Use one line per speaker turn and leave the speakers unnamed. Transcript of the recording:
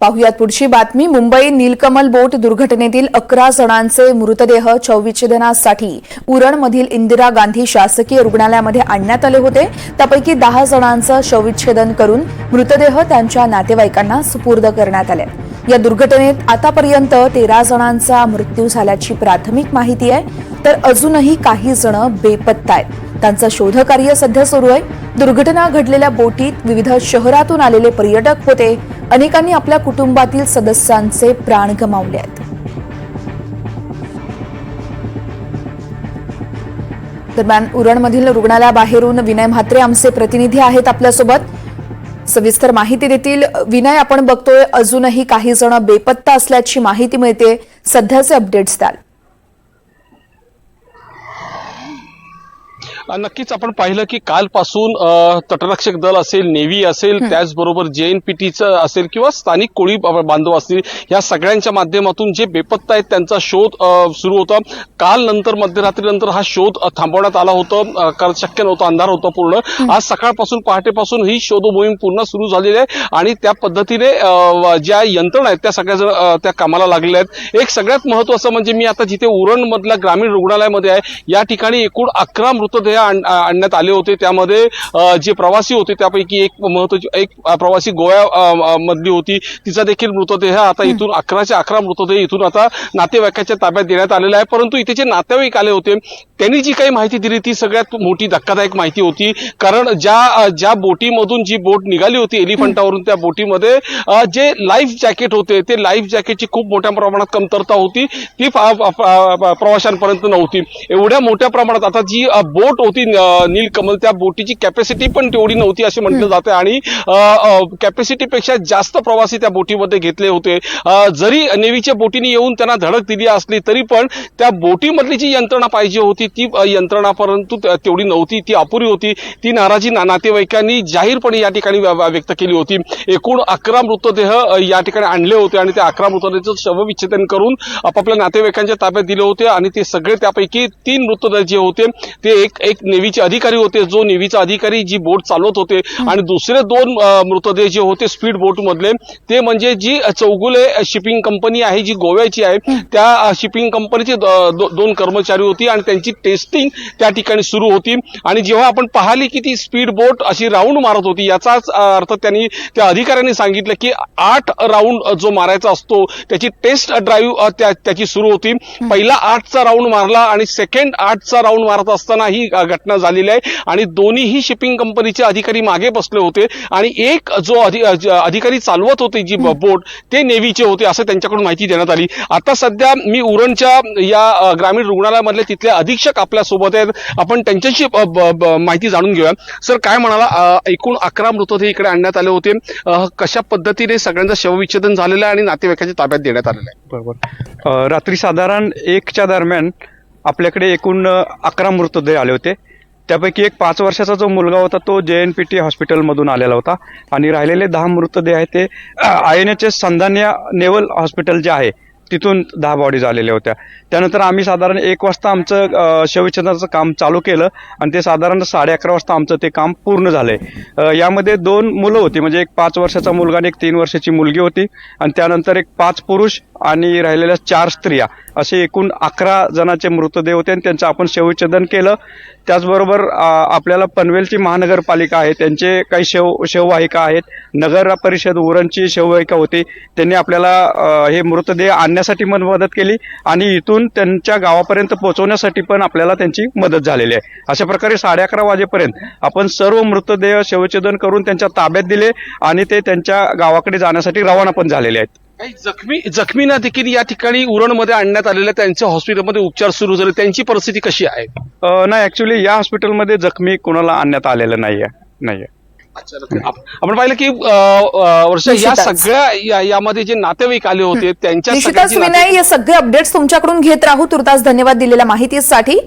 पाहुयात पुढची बातमी. मुंबई नीलकमल बोट दुर्घटनेतील अकरा जणांचे मृतदेह शवविच्छेदनासाठी उरणमधील इंदिरा गांधी शासकीय रुग्णालयामध्ये आणण्यात आले होते. त्यापैकी दहा जणांचं शवविच्छेदन करून मृतदेह त्यांच्या नातेवाईकांना सुपूर्द करण्यात आले. या दुर्घटनेत आतापर्यंत तेरा जणांचा मृत्यू झाल्याची प्राथमिक माहिती आहे. तर अजूनही काही जण बेपत्ता आहेत. त्यांचं शोधकार्य सध्या सुरू आहे. दुर्घटना घडलेल्या बोटीत विविध शहरातून आलेले पर्यटक होते. अनेकांनी आपल्या कुटुंबातील सदस्यांचे प्राण गमावले आहेत. दरम्यान उरणमधील रुग्णालयाबाहेरून विनय म्हात्रे आमचे प्रतिनिधी आहेत आपल्यासोबत. सविस्तर माहिती देतील. विनय आपण बघतोय अजूनही काही जण बेपत्ता असल्याची माहिती मिळते. सध्याचे अपडेट्स द्याल.
नक्कीच आपण पाहिलं की कालपासून तटरक्षक दल असेल नेव्ही असेल त्याचबरोबर जेएनपीटीचं असेल किंवा स्थानिक कोळी बांधव असतील या सगळ्यांच्या माध्यमातून जे बेपत्ता आहेत त्यांचा शोध सुरू होता. काल नंतर मध्यरात्रीनंतर हा शोध थांबवण्यात आला होता. कारण शक्य नव्हतं अंधार होता पूर्ण. आज सकाळपासून पहाटेपासून ही शोध मोहीम पूर्ण सुरू झालेली आहे आणि त्या पद्धतीने ज्या यंत्रणा आहेत त्या सगळ्या जण अ, त्या कामाला लागलेल्या आहेत. एक सगळ्यात महत्वाचं म्हणजे मी आता जिथे उरण मधल्या ग्रामीण रुग्णालयामध्ये आहे या ठिकाणी एकूण अकरा मृतदेह आ- आणण्यात आले होते. त्यामध्ये जे प्रवासी होते त्यापैकी एक महत्वाची एक प्रवासी गोव्या मधली होती. तिचा देखील मृतदेह आता इथून अकराचे अकरा मृतदेह इथून आता नातेवाईकाच्या ताब्यात देण्यात आलेला आहे. परंतु इथे जे नातेवाईक आले होते त्यांनी जी काही माहिती दिली ती सगळ्यात मोठी धक्कादायक माहिती होती. कारण ज्या ज्या बोटीमधून जी बोट निघाली होती एलिफंटावरून त्या बोटीमध्ये जे लाईफ जॅकेट होते ते लाईफ जॅकेटची खूप मोठ्या प्रमाणात कमतरता होती. ती प्रवाशांपर्यंत नव्हती. एवढ्या मोठ्या प्रमाणात आता जी बोट होती नीलकमल त्या बोटीची कॅपॅसिटी पण तेवढी नव्हती असे म्हटलं जाते आणि कॅपॅसिटीपेक्षा जास्त प्रवासी त्या बोटीमध्ये घेतले होते. जरी नेव्हीच्या बोटीने येऊन त्यांना धडक दिली असली तरी पण त्या बोटीमधली जी यंत्रणा पाहिजे होती ती यंत्रणा परंतु तेवढी नव्हती. ती अपुरी होती. ती नाराजी ना- नातेवाईकांनी जाहीरपणे या ठिकाणी व्य- व्य- व्यक्त केली होती. एकूण अकरा मृतदेह या ठिकाणी आणले होते आणि त्या अकरा मृतदेहाचं शवविच्छेदन करून आपापल्या नातेवाईकांच्या ताब्यात दिले होते. आणि ते सगळे त्यापैकी तीन मृतदेह जे होते ते एक एक नेव्हीचे अधिकारी होते. जो नेव्हीचा अधिकारी जी बोट चालवत होते आणि दुसरे दोन मृतदेह जे होते स्पीड बोट मधले ते म्हणजे जी चौगुले शिपिंग कंपनी आहे जी गोव्याची आहे त्या शिपिंग कंपनीचे द- दोन कर्मचारी होती आणि त्यांची टेस्टिंग त्या ठिकाणी सुरू होती. आणि जेव्हा आपण पाहिली की ती स्पीड बोट अशी राऊंड मारत होती याचाच अर्थ त्यांनी त्या अधिकाऱ्यांनी सांगितलं की आठ राऊंड जो मारायचा असतो त्याची टेस्ट ड्राईव्ह त्याची सुरू होती. पहिला आठचा राऊंड मारला आणि सेकंड आठचा राऊंड मारत असताना ही घटना झालेली आहे आणि दोन्हीही शिपिंग कंपनीचे अधिकारी मागे बसले होते आणि एक जो अधिकारी चालवत होते जी बोट ते नेव्हीचे होते असं त्यांच्याकडून माहिती देण्यात आली. आता सध्या मी उरणच्या या ग्रामीण रुग्णालयामधले तिथले अधीक्षक आपल्यासोबत आहेत. आपण त्यांच्याशी माहिती जाणून घेऊया. सर काय म्हणाला? एकूण अकरा मृतदेह इकडे आणण्यात आले होते. कशा पद्धतीने सगळ्यांचं शवविच्छेदन झालेलं आहे आणि नातेवाईकांच्या ताब्यात देण्यात आलेलं आहे?
बरोबर. रात्री साधारण एकच्या दरम्यान आपल्याकडे एकूण अकरा मृतदेह आले होते. त्यापैकी एक पाच वर्षाचा जो मुलगा होता तो जे एन पी टी हॉस्पिटलमधून आलेला होता. आणि राहिलेले दहा मृतदेह आहेत ते आय एन एच एस संधान्या नेवल हॉस्पिटल जे आहे तिथून दहा बॉडीज आलेल्या होत्या. त्यानंतर आम्ही साधारण एक वाजता आमचं शवविच्छेदनाचं काम चालू केलं आणि ते साधारण साडे अकरा वाजता आमचं ते काम पूर्ण झालंय. आहे यामध्ये दोन मुलं होती. म्हणजे एक पाच वर्षाचा मुलगा आणि एक तीन वर्षाची मुलगी होती. आणि त्यानंतर एक पाच पुरुष आणि राहिलेल्या चार स्त्रिया. असे एकूण अकरा जणांचे मृतदेह होते आणि त्यांचं आपण शवविच्छेदन केलं. त्याचबरोबर आपल्याला पनवेलची महानगरपालिका आहे. त्यांचे काही शव शववाहिका आहेत. नगर परिषद उरणची शववाहिका होती. त्यांनी आपल्याला हे मृतदेह आणण्यासाठी पण मदत केली आणि इथून त्यांच्या गावापर्यंत पोहोचवण्यासाठी पण आपल्याला त्यांची मदत झालेली आहे. अशा प्रकारे साडे अकरा वाजेपर्यंत आपण सर्व मृतदेह शवच्छेदन करून त्यांच्या ताब्यात दिले आणि ते त्यांच्या गावाकडे जाण्यासाठी रवाना पण झालेले आहेत.
काही जखमी जखमींना देखील या ठिकाणी उरणमध्ये आणण्यात आलेल्या त्यांच्या हॉस्पिटलमध्ये उपचार सुरू झाले. त्यांची परिस्थिती कशी आहे?
नाही ऍक्च्युली या हॉस्पिटलमध्ये जखमी कोणाला आणण्यात आलेलं नाहीये. नाहीये.
आप- आपण पाहिलं की वर्षा या. सगळ्या यामध्ये जे नातेवाईक आले होते त्यांच्या
विनय हे सगळे अपडेट्स तुमच्याकडून घेत राहू तुर्तास धन्यवाद दिलेल्या माहितीसाठी